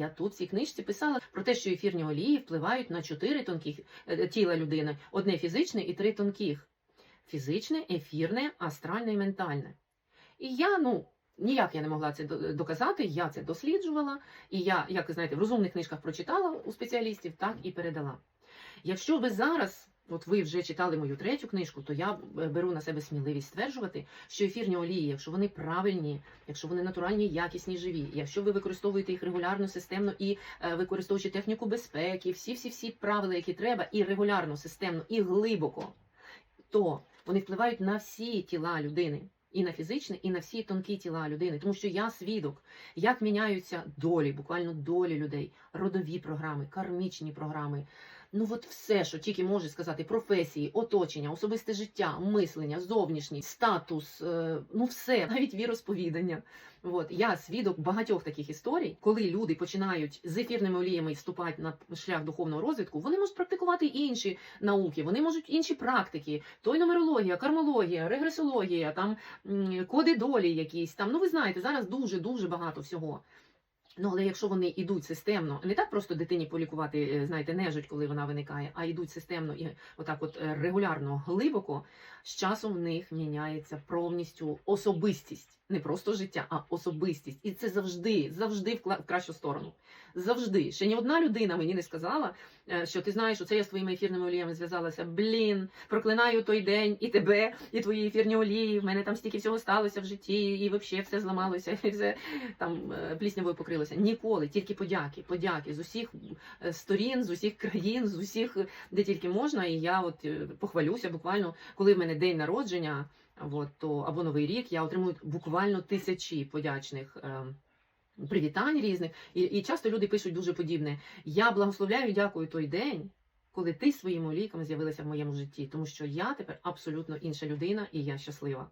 Я тут в цій книжці писала про те, що ефірні олії впливають на чотири тонких е, тіла людини: одне фізичне і три тонких: фізичне, ефірне, астральне і ментальне. І я, ну. Ніяк я не могла це доказати, я це досліджувала, і я, як знаєте, в розумних книжках прочитала у спеціалістів, так і передала. Якщо ви зараз, от ви вже читали мою третю книжку, то я е, беру на себе сміливість стверджувати, що ефірні олії, якщо вони правильні, якщо вони натуральні, якісні, живі, якщо ви використовуєте їх регулярно, системно і е, використовуючи техніку безпеки, всі всі всі правила, які треба, і регулярно, системно, і глибоко, то вони впливають на всі тіла людини. І на фізичне, і на всі тонкі тіла людини, тому що я свідок, як міняються долі, буквально долі людей, родові програми, кармічні програми. Ну от все, що тільки може сказати, професії, оточення, особисте життя, мислення, зовнішність, статус, е, ну все, навіть віросповідання. От я свідок багатьох таких історій, коли люди починають з ефірними оліями вступати на шлях духовного розвитку, вони можуть практикувати інші науки, вони можуть інші практики, той нумерологія, кармологія, регресологія, там коди долі якісь там. Ну ви знаєте, зараз дуже дуже багато всього. Ну, але якщо вони йдуть системно, не так просто дитині полікувати, е, знаєте, нежить, коли вона виникає, а йдуть системно і отак, от е, регулярно, глибоко, з часом в них міняється повністю особистість, не просто життя, а особистість. І це завжди, завжди в кращу сторону. Завжди. Ще ні одна людина мені не сказала, е, що ти знаєш, оце я з твоїми ефірними оліями зв'язалася. Блін, проклинаю той день і тебе, і твої ефірні олії. В мене там стільки всього сталося в житті, і взагалі все зламалося, і все там пліснявою покрилося. Ніколи, тільки подяки, подяки з усіх е, сторін, з усіх країн, з усіх, е, де тільки можна. І я от е, похвалюся буквально, коли в мене день народження, от, то або новий рік, я отримую буквально тисячі подячних. Привітань різних, і, і часто люди пишуть дуже подібне. Я благословляю і дякую той день, коли ти своїми олійками з'явилася в моєму житті, тому що я тепер абсолютно інша людина і я щаслива.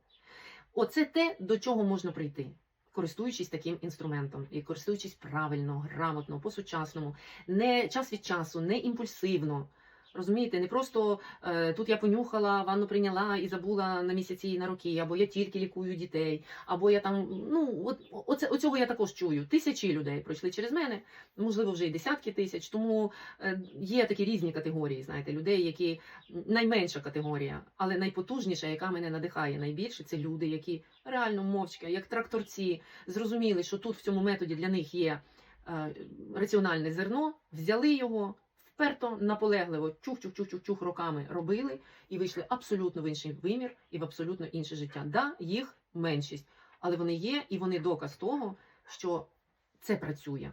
Оце те, до чого можна прийти, користуючись таким інструментом і користуючись правильно, грамотно, по-сучасному, не час від часу, не імпульсивно. Розумієте, не просто е, тут я понюхала, ванну прийняла і забула на місяці і на роки, або я тільки лікую дітей, або я там, ну от оце, оцього я також чую. Тисячі людей пройшли через мене, можливо, вже і десятки тисяч. Тому е, є такі різні категорії, знаєте, людей, які найменша категорія, але найпотужніша, яка мене надихає найбільше, це люди, які реально мовчки, як тракторці, зрозуміли, що тут в цьому методі для них є е, раціональне зерно, взяли його. Вперто наполегливо чух-чух-чух-чух роками робили і вийшли абсолютно в інший вимір і в абсолютно інше життя. Да, їх меншість, але вони є, і вони доказ того, що це працює.